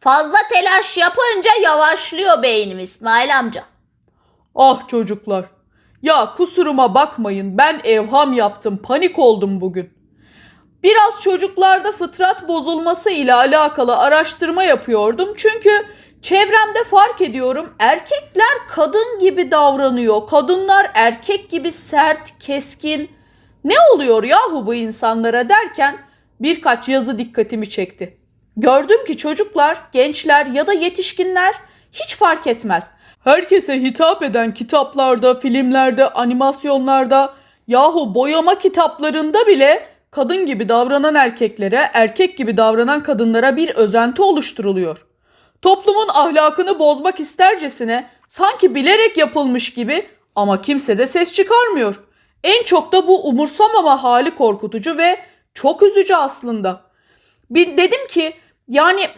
Fazla telaş yapınca yavaşlıyor beynim İsmail amca. Ah çocuklar. Ya kusuruma bakmayın ben evham yaptım panik oldum bugün. Biraz çocuklarda fıtrat bozulması ile alakalı araştırma yapıyordum. Çünkü çevremde fark ediyorum erkekler kadın gibi davranıyor. Kadınlar erkek gibi sert, keskin. Ne oluyor yahu bu insanlara derken birkaç yazı dikkatimi çekti. Gördüm ki çocuklar, gençler ya da yetişkinler hiç fark etmez. Herkese hitap eden kitaplarda, filmlerde, animasyonlarda, yahu boyama kitaplarında bile kadın gibi davranan erkeklere, erkek gibi davranan kadınlara bir özenti oluşturuluyor. Toplumun ahlakını bozmak istercesine sanki bilerek yapılmış gibi ama kimse de ses çıkarmıyor. En çok da bu umursamama hali korkutucu ve çok üzücü aslında. Bir dedim ki yani